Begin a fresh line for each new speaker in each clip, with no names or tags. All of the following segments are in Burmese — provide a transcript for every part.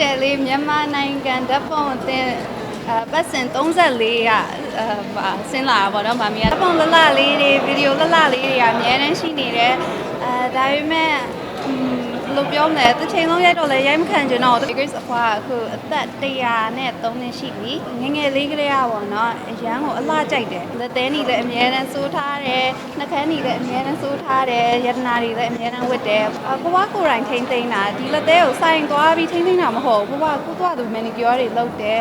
တယ်လေမြန်မာနိုင်ငံဓာတ်ပုံအသင်းအဲပတ်စင်34ကအဲပါဆင်းလာတာပေါ့နော်မမီးကဓာတ်ပုံလလလေးတွေဗီဒီယိုလလလေးတွေကအများတန်းရှိနေတယ်အဲဒါပေမဲ့อืม ဘယ်လိုပြောမလဲတစ်ချိန်လုံးရိုက်တော့လဲရိုက်မခံချင်တော့ဘူး Grace အဖွားကအခုအသက်100နဲ့3နှစ်ရှိပြီငယ်ငယ်လေးကလေးကပေါ့နော်အရန်ကိုအလှကြိုက်တယ်လက်သေးနေလည်းအများတန်းစိုးထားတယ်နှာခမ်းနေလည်းအများတန်းစိုးထားတယ်ယတနာတွေလည်းအများတန်းဝတ်တယ်အဘွားကိုယ်တိုင်ထိမ့်သိမ်းတာဒီလက်သေးကိုစိုင်သွားပြီးထိမ့်သိမ်းတာမဟုတ်ဘူးဘွားကိုသွားသူ manicure တွေလုပ်တယ်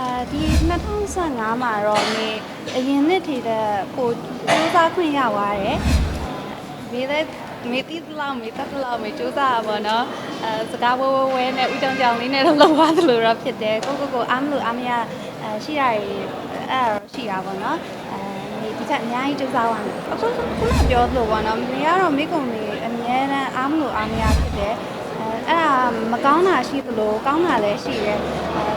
အာဒီ 2015မှာတော့နေအရင်နှစ်ထီတဲ့ပိုစူးစမ်းခွင့်ရသွားတယ်။ဒီလေမေတီတလောက်မေတတ်တလောက်မေစူးစမ်းပါတော့။အဲစကားဝဲဝဲဝဲနဲ့ဦးကြောင်ကြောင်လေးနဲ့တော့လောက်သွားသလိုတော့ဖြစ်တယ်။ကိုကိုကိုအားမလို့အားမရအဲရှိရည်အဲ့ဒါတော့ရှိတာပေါ့နော်။အဲဒီဒီချက်အများကြီးစူးစမ်းသွားတယ်။အခုခုနပြောသလိုပေါ့နော်။မေကတော့မိကုံလေးအများနဲ့အားမလို့အားမရဖြစ်တယ်။အဲအဲ့ဒါမကောင်းတာရှိသလိုကောင်းတာလည်းရှိတယ်အဲ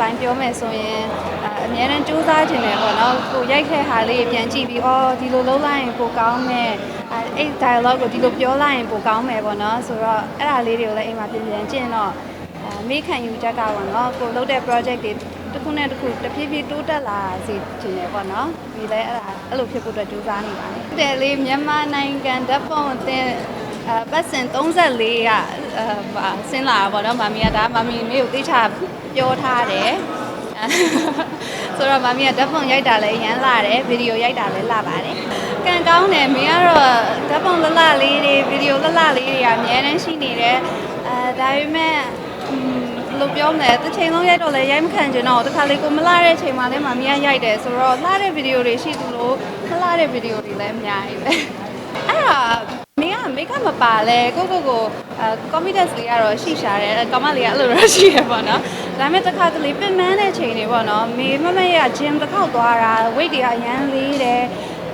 ကောင်းတဲ့ဘိုင်းပြောမယ်ဆိုရင်အဲအများနဲ့စူးစမ်းခြင်းတယ်ပေါ့နော်ကိုရိုက်ခဲ့ဟာလေးပြန်ကြည့်ပြီးအော်ဒီလိုလုပ်လိုက်ရင်ပိုကောင်းမယ်အဲအဲ့ dialogue ကိုဒီလိုပြောလိုက်ရင်ပိုကောင်းမယ်ပေါ့နော်ဆိုတော့အဲ့ဒါလေးတွေကိုလည်းအိမ်မှာပြင်ပြန်ကျင့်တော့အဲမေးခံယူချက်ကတော့နော်ကိုလုပ်တဲ့ project တွေတစ်ခုနဲ့တစ်ခုတဖြည်းဖြည်းတိုးတက်လာစေချင်တယ်ပေါ့နော်ဒီလည်းအဲ့ဒါအဲ့လိုဖြစ်ဖို့အတွက်ကြိုးစားနေပါတယ်ဟုတ်တယ်လေမြန်မာနိုင်ငံဓာတ်ပုံအသင်းအဲပတ်စင်34က အဲပါဆင်းလာတာပေါ့နော်မမီးကဒါမမီးမျိုးကိုသိချပြောထားတယ်အဲဆိုတော့မမီးကဓာတ်ပုံရိုက်တာလည်းရမ်းလာတယ်ဗီဒီယိုရိုက်တာလည်းလာပါတယ်ကံကောင်းတယ်မင်းကတော့ဓာတ်ပုံလလလေးတွေဗီဒီယိုလလလေးတွေကအများတန်းရှိနေတယ်အဲဒါပေမဲ့อืมဘယ်လိုပြောမလဲတစ်ချိန်လုံးရိုက်တော့လည်းရိုက်မခံချင်တော့ဘူးတစ်ခါလေကိုမလာတဲ့အချိန်မှလည်းမမီးကရိုက်တယ်ဆိုတော့လာတဲ့ဗီဒီယိုတွေရှိသလိုမလာတဲ့ဗီဒီယိုတွေလည်းအများကြီးပဲအဲ့ဒါ မင်းကမိတ်ကမပါလဲကိုကိုကိုအဲ confidence လေးကတော့ရှိရှာတယ်ကောင်မလေးကအဲ့လိုတော့ရှိရပေါ့နော်ဒါပေမဲ့တစ်ခါတလေပင်ပန်းတဲ့ချိန်တွေပေါ့နော်မေမမရ gym တစ်ခေါက်သွားတာ weight တွေအရန်လေးတယ်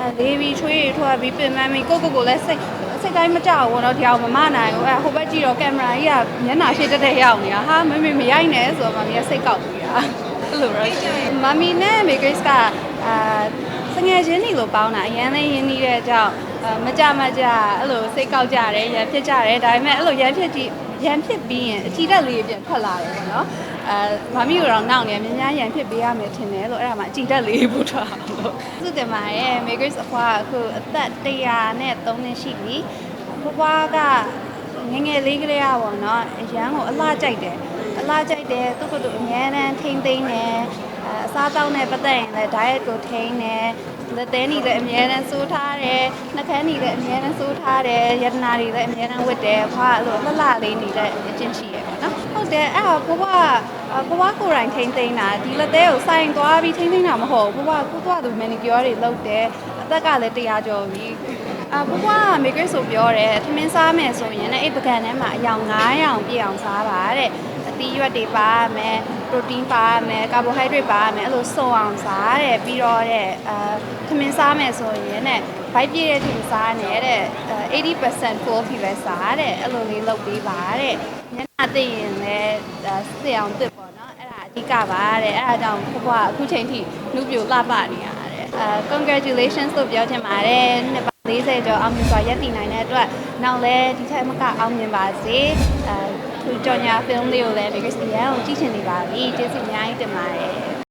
အဲလေးပြီးချွေးတွေထွက်ပြီးပင်ပန်းပြီးကိုကိုကိုလည်းစိတ်စိတ်တိုင်းမကြောက်ဘူးနော်ဒီအောင်မမနိုင်ဘူးအဲဟိုဘက်ကြည့်တော့ကင်မရာကြီးကမျက်နှာရှိတက်တက်ရောက်နေတာဟာမမေမရိုက်နဲ့ဆိုတော့မမီးကစိတ်ကောက်ပြီးတာအဲ့လိုတော့မမီနဲ့မေဂရိစ်ကအာစငယ်ချင်းတွေလိုပေါင်းတာအရန်လေးရင်းနှီးတဲ့အကြောင်းအဲ မကြမကြအဲ့လိုစိတ်ကောက်ကြတယ်ရန်ဖြစ်ကြတယ်ဒါပေမဲ့အဲ့လိုရန်ဖြစ်ကြည့်ရန်ဖြစ်ပြီးရင်အချီတက်လေးပြန်ထွက်လာတယ်ပေါ့နော်အဲမမီတို့တော့နောက်နေမြင်များရန်ဖြစ်ပေးရမယ်ထင်တယ်လို့အဲ့ဒါမှအချီတက်လေးပို့ထွက်အောင်လို့သူတင်ပါရဲ့ Makers အဖွားကအခုအသက်100နဲ့3နှစ်ရှိပြီဘွားကငယ်ငယ်လေးကလေးကပေါ့နော်အရန်ကိုအလှကြိုက်တယ်အလှကြိုက်တယ်သူ့ကိုယ်သူအများနဲ့ထိမ့်သိမ့်တယ်အဲအစားတောက်နဲ့ပတ်သက်ရင်လည်း diet ကိုထိန်းတယ် လက်သေးနေလည်းအများနဲ့စိုးထားတယ်နှာခမ်းနေလည်းအများနဲ့စိုးထားတယ်ယတနာတွေလည်းအများနဲ့ဝတ်တယ်ဘွားအဲ့လိုလှလှလေးနေတဲ့အချင်းရှိရပေါ့နော်ဟုတ်တယ်အဲ့တော့ဘွားကဘွားကိုယ်တိုင်ထိမ့်သိမ့်တာဒီလက်သေးကိုစိုင်သွားပြီးထိမ့်သိမ့်တာမဟုတ်ဘူးဘွားကကိုသွားသူ manicure တွေလုပ်တယ်အသက်ကလည်း100ကျော်ပြီအဘွားက maker ဆိုပြောတယ်ထမင်းစားမယ်ဆိုရင်လည်းအဲ့ပကံထဲမှာအယောင်9ရောင်ပြည့်အောင်စားပါတဲ့အ သီးရွက်တွေပါရမယ် protein ပါရမယ် carbohydrate ပါရမယ်အဲ့လိုစုံအောင်စားတဲ့ပြီးတော့တဲ့အာထမင်းစားမယ်ဆိုရင်တဲ့ဘိုက်ပြည့်တဲ့ထမင်းစားနေတဲ့80% full ဖြစ်ပဲစားတဲ့အဲ့လိုလေးလုပ်ပေးပါတဲ့ညနာသိရင်လည်းစစ်အောင်တစ်ပေါ့နော်အဲ့ဒါအဓိကပါတဲ့အဲ့ဒါကြောင့်ဘွားအခုချိန်ထိနှုတ်ပြလှပနေရတယ်အာ congratulations လို့ပြောချင်ပါတယ်နှစ်ပါ 40ကျော်အောင်မြင်စွာရပ်တည်နိုင်တဲ့အတွက်နောက်လဲဒီထက်မကအောင်မြင်ပါစေအဲသူကြော်ညာ film လေးကိုလည်း because အရန်ကိုကြည့်ချင်နေပါပြီကျေးဇူးအများကြီးတင်ပါတယ်